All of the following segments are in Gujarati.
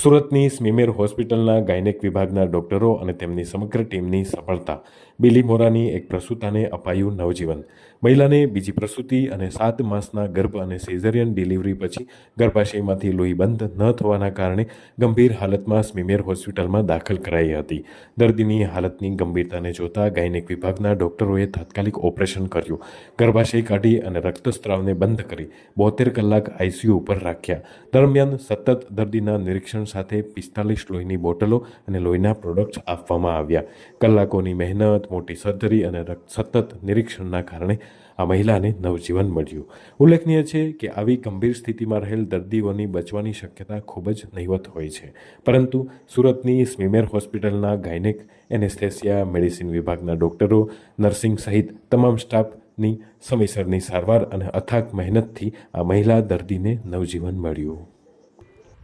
સુરતની સ્મીમેર હોસ્પિટલના ગાયનેક વિભાગના ડોક્ટરો અને તેમની સમગ્ર ટીમની સફળતા. બિલીમોરાની એક પ્રસૂતાને અપાયું નવજીવન. મહિલાને બીજી પ્રસૂતિ અને સાત માસના ગર્ભ અને સિઝેરિયન ડિલિવરી પછી ગર્ભાશયમાંથી લોહી બંધ ન થવાના કારણે ગંભીર હાલતમાં સ્મીમેર હોસ્પિટલમાં દાખલ કરાઈ હતી. દર્દીની હાલતની ગંભીરતાને જોતા ગાયનેક વિભાગના ડોક્ટરોએ તાત્કાલિક ઓપરેશન કર્યું. ગર્ભાશય કાઢી અને રક્તસ્રાવને બંધ કરી બોતેર કલાક આઈસીયુ ઉપર રાખ્યા. દરમિયાન સતત દર્દીના નિરીક્ષણ સાથે પિસ્તાલીસ લોહીની બોટલો અને લોહીના પ્રોડક્ટ્સ આપવામાં આવ્યા. કલાકોની મહેનત, મોટી સર્જરી અને સતત નિરીક્ષણના કારણે આ મહિલાને નવજીવન મળ્યું. ઉલ્લેખનીય છે કે આવી ગંભીર સ્થિતિમાં રહેલ દર્દીઓની બચવાની શક્યતા ખૂબ જ નહીવત હોય છે. પરંતુ સુરતની સ્મીમેર હોસ્પિટલના ગાયનેક, એનેસ્થેસિયા, મેડિસિન વિભાગના ડોક્ટરો, નર્સિંગ સહિત તમામ સ્ટાફની સમયસરની સારવાર અને અથાગ મહેનતથી આ મહિલા દર્દીને નવજીવન મળ્યું.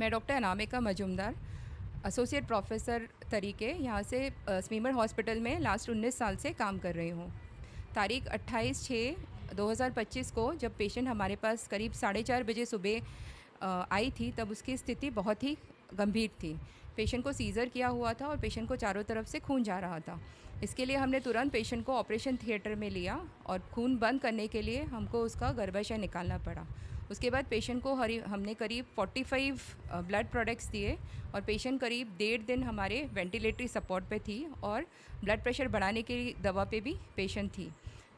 मैं doctor Anamika Majumdar, associate professor तरीके, यहाँ से स्मीमर हॉस्पिटल में लास्ट 19 साल से काम कर रही हूँ। तारीख 28 छः 2025 को जब पेशेंट हमारे पास करीब साढ़े चार बजे सुबह आई थी, तब उसकी स्थिति बहुत ही गंभीर थी। पेशेंट को सीज़र किया हुआ था और पेशेंट को चारों तरफ़ से खून जा रहा था। इसके लिए हमने तुरंत पेशेंट को ऑपरेशन थिएटर में लिया और खून बंद करने के लिए हमको उसका गर्भाशय निकालना पड़ा। उसके बाद पेशेंट को हरी, हमने करीब 45 ब्लड प्रोडक्ट्स दिए और पेशेंट करीब डेढ़ दिन हमारे वेंटिलेटरी सपोर्ट पे थी और ब्लड प्रेशर बढ़ाने की दवा पे भी पेशेंट थी।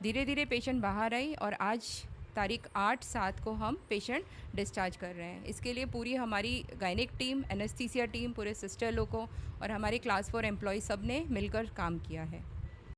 धीरे धीरे पेशेंट बाहर आई और आज तारीख आठ सात को हम पेशेंट डिस्चार्ज कर रहे हैं। इसके लिए पूरी हमारी गायनिक टीम एनेस्थीसिया टीम पूरे सिस्टर लोगों और हमारे क्लास फोर एम्प्लॉय सबने मिलकर काम किया है।